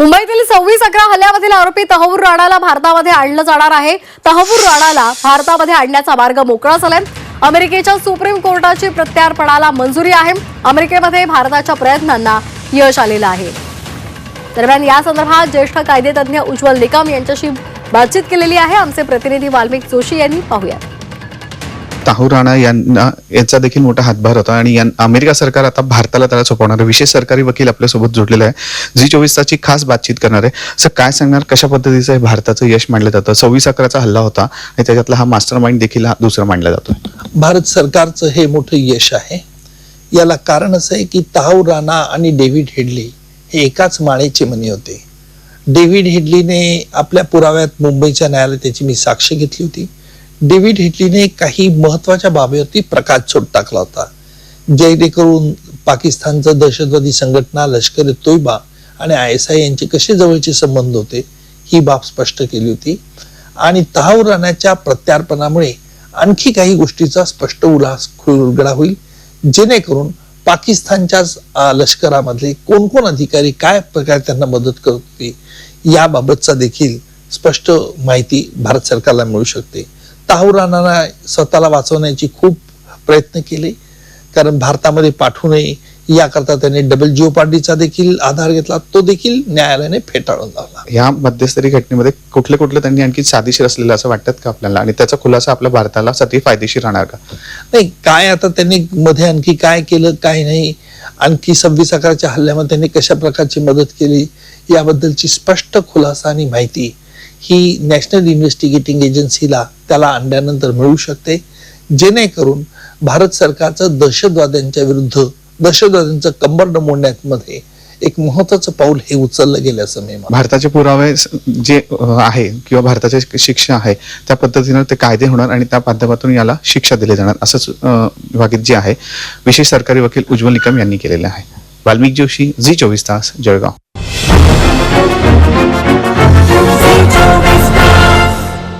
मुंबईतील सव्वीस अकरा हल्ल्यामधील आरोपी तहवूर राणाला भारतामध्ये आणलं जाणार आहे. तहवूर राणाला भारतामध्ये आणण्याचा मार्ग मोकळा झालाय. अमेरिकेच्या सुप्रीम कोर्टाची प्रत्यार्पणाला मंजुरी आहे. अमेरिकेमध्ये भारताच्या प्रयत्नांना यश आलेलं आहे. दरम्यान या संदर्भात ज्येष्ठ कायदेतज्ञ उज्ज्वल निकम यांच्याशी बातचीत केलेली आहे. आमचे प्रतिनिधी वाल्मिक जोशी यांनी पाहूया ताहू राणा यांना यांचा देखील मोठा हातभार होता आणि अमेरिका सरकार आता भारताला त्याला सोपवणार आहे. विशेष सरकारी वकील आपल्यासोबत जोडलेला आहे. जी चोवीस ताची खास बातचीत करणार आहे. सर काय सांगणार? कशा पद्धतीचं हे भारताचं यश मानलं जातं? सव्वीस अकराचा हल्ला होता आणि त्याच्यातला हा मास्टर माइंड देखील हा दुसरा मानला जातो भारत सरकारचं हे मोठं यश आहे. याला कारण असं आहे की ताहू राणा आणि डेव्हिड हेडली हे एकाच माळेचे मनी होते. डेव्हिड हेडलीने आपल्या पुराव्यात मुंबईच्या न्यायालयात त्याची मी साक्ष घेतली होती. डेव्हिड हिटलीने काही महत्त्वाच्या बाबीवरती प्रकाशझोत टाकला होता. जेणेकरून पाकिस्तानचं दहशतवादी संघटना लष्कर ए तोयबा आणि आय एस आय यांचे कसे जवळचे संबंध होते ही बाब स्पष्ट केली होती. आणि तहावर राहण्याच्या प्रत्यार्पणामुळे आणखी काही गोष्टीचा स्पष्ट उल्हास उलगडा होईल जेणेकरून पाकिस्तानच्याच लष्करामधले कोण कोण अधिकारी काय प्रकारे त्यांना मदत करत होते याबाबतचा देखील स्पष्ट माहिती भारत सरकारला मिळू शकते. ताहूर राणांना स्वतःला वाचवण्याची खूप प्रयत्न केले. कारण भारतामध्ये पाठवू नये याकरता त्यांनी डबल जिओ पार्टीचा देखील आधार घेतला. तो देखील न्यायालयाने फेटाळून लावला. या मध्यस्थरी घटनेमध्ये कुठले कुठले त्यांनी आणखी साधीशीर असलेलं असं वाटतात का आपल्याला? आणि त्याचा खुलासा आपल्या भारताला सती फायदेशीर राहणार का? नाही काय आता त्यांनी मध्ये आणखी काय केलं काय नाही आणखी सव्वीस अकराच्या हल्ल्यामध्ये त्यांनी कशा प्रकारची मदत केली याबद्दलची स्पष्ट खुलासा आणि माहिती ही नॅशनल इन्व्हेस्टिगेटिंग एजन्सीला त्याला आणल्यानंतर मिळू शकते. जेणेकरून भारत सरकारचं दहशतवाद्यांच्या विरुद्ध दहशतवाद्यांचं कंबर मोडण्यामध्ये एक महत्वाचं पाऊल हे उचललं गेलं असं मी भारताचे पुरावे जे आहे किंवा भारताचे शिक्षा आहे त्या पद्धतीनं ते कायदे होणार आणि त्या माध्यमातून याला शिक्षा दिली जाणार असंच अ, जे आहे विशेष सरकारी वकील उज्ज्वल निकम यांनी केलेलं आहे. वाल्मिक जोशी झी चोवीस तास जळगाव.